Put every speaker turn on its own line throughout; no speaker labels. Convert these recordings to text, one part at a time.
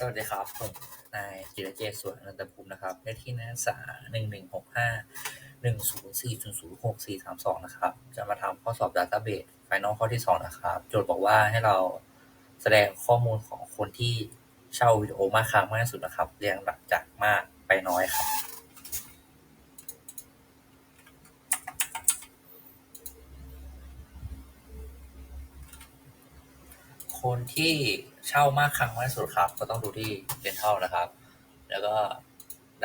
สวัสดีครับ ผมนายจิรเจตสวนอนันตภูมินะครับเลขที่นักศึกษาหนึ่งหนึ่งหกห้าหนึ่งศูนย์สี่ศูนย์ศูนย์หกสี่สามสองนะครับ จะมาทำข้อสอบ Database ไฟนอลข้อที่สองนะครับ โจทย์บอกว่าให้เราแสดงข้อมูลของคนที่เช่าวิดีโอมากครั้งมากที่สุดนะครับ เรียงลำดับจากมากไปน้อยครับ คนที่ เช่ามากครั้งมากที่สุดครับ ก็ต้องดูที่ rental นะครับ แล้วก็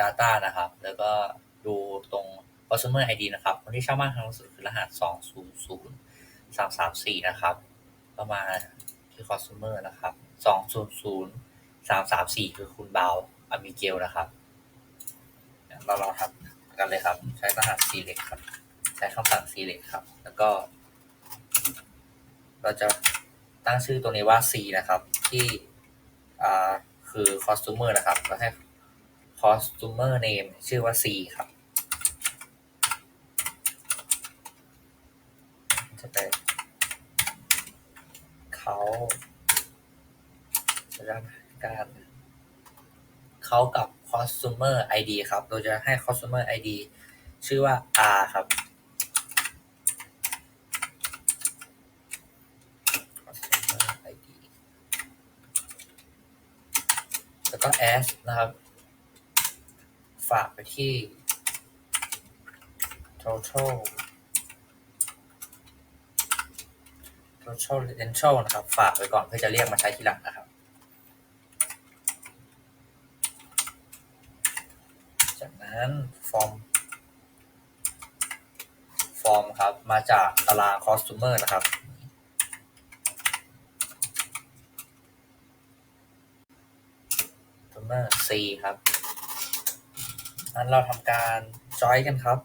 data นะครับ แล้วก็ดูตรง customer ID นะครับ คนที่เช่ามากครั้งที่สุดคือรหัส 200 334 นะครับก็มาที่ customer นะครับ 200 334 คือคุณบาวอามิเกลนะครับเดี๋ยวเราลองทำกันเลยครับ ใช้รหัส select ครับ ใช้คำสั่ง select ครับ แล้วก็ เราจะตั้งชื่อตัวนี้ว่า C นะครับ ที่อ่าคือ customer นะครับ ก็ให้ customer name ชื่อว่า C ครับ จะเป็นเขาจะทำการเขากับ customer ID ครับ เราจะให้ customer ID ชื่อว่า R ครับ customer ID แล้วก็ s นะครับ ฝากไปที่ total total residential นะครับ ฝากไว้ก่อนเพื่อจะเรียกมาใช้ทีหลังนะครับ จากนั้น form form ครับ มาจากตาราง customer นะครับ customer C ครับนั้นเราทำการ join กันครับ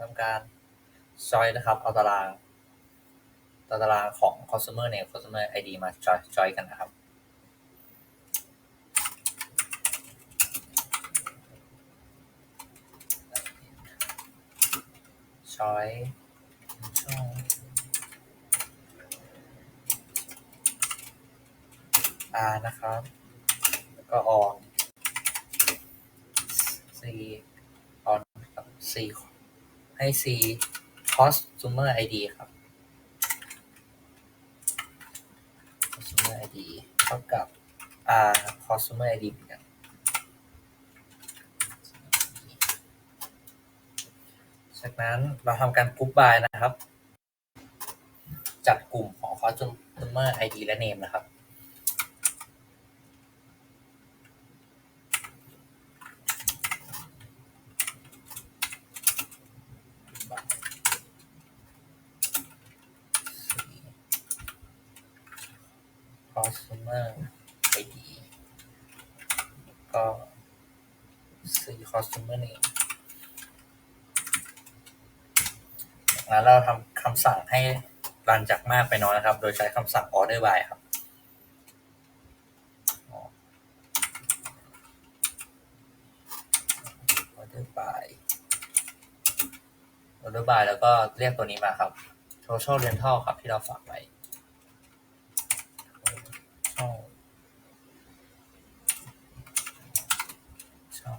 ทำการ join นะครับ เอาตารางตารางของ customer name customer ID มา join join กันนะครับ join ช่อง R นะครับ แล้วก็ O C on ครับ C ให้ C customer ID ครับ customer ID เท่ากับ R customer ID เหมือนกันจากนั้นเราทำการ group by นะครับ จัดกลุ่มของ customer ID และ name นะครับ customer ID ก็ C customer name จากนั้นเราทำคำสั่งให้รันจากมากไปน้อยนะครับ โดยใช้คำสั่ง order by ครับ order by order by แล้วก็เรียกตัวนี้มาครับ total rental ครับที่เราฝากไว้ ช่องช่อง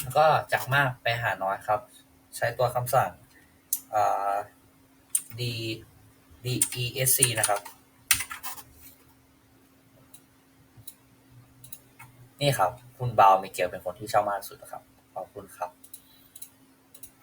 แล้ว ก็จากมากไปหาน้อยครับ ใช้ตัวคำสั่ง d desc นะครับ นี่ครับ คุณบาวมิเกลเป็นคนที่เช่ามากสุดนะครับ ขอบคุณครับ